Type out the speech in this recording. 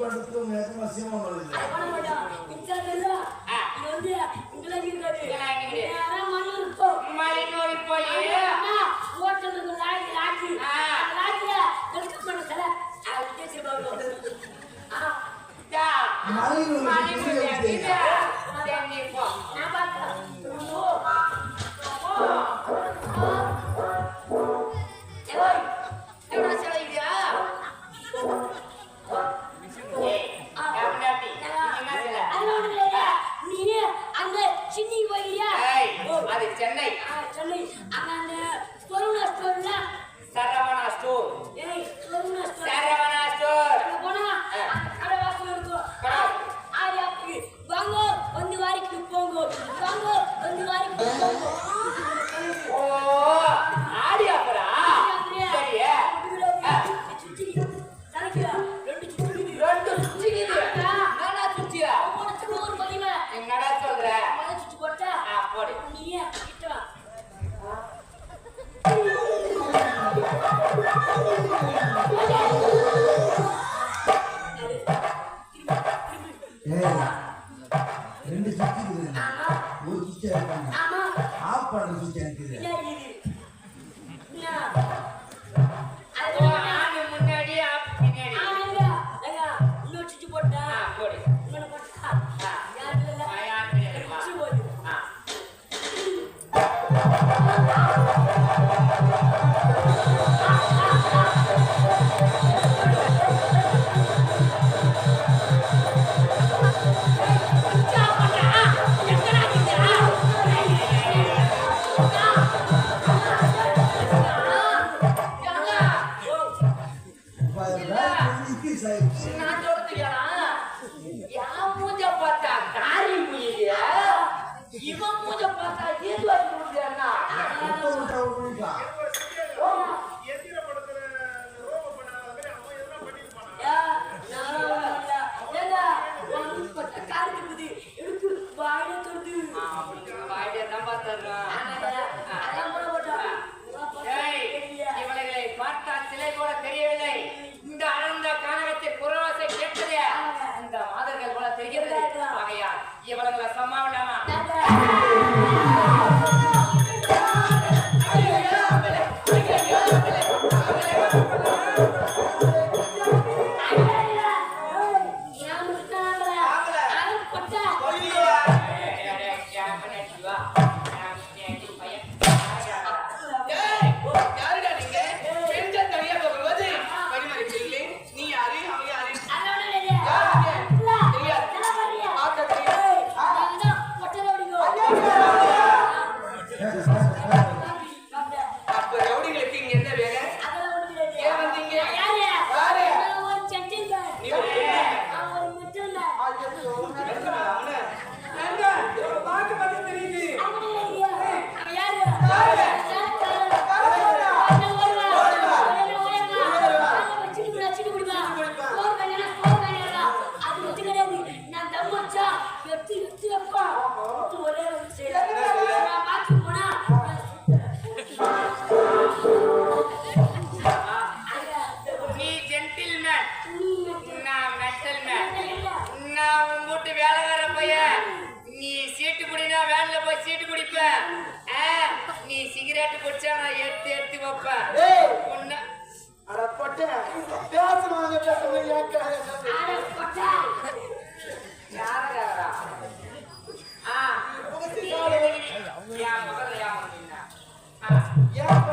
guarda pelo metro, mas sem uma análise. Né? பதினஞ்சு வச்சுட்டு குடிப்பேன் நீ சிகரெட் குடிச்சா நான் எடுத்து எடுத்து வைப்பேன் ஒன்னு அட பொட்ட பேசுவாங்க பேசுறது ஏன்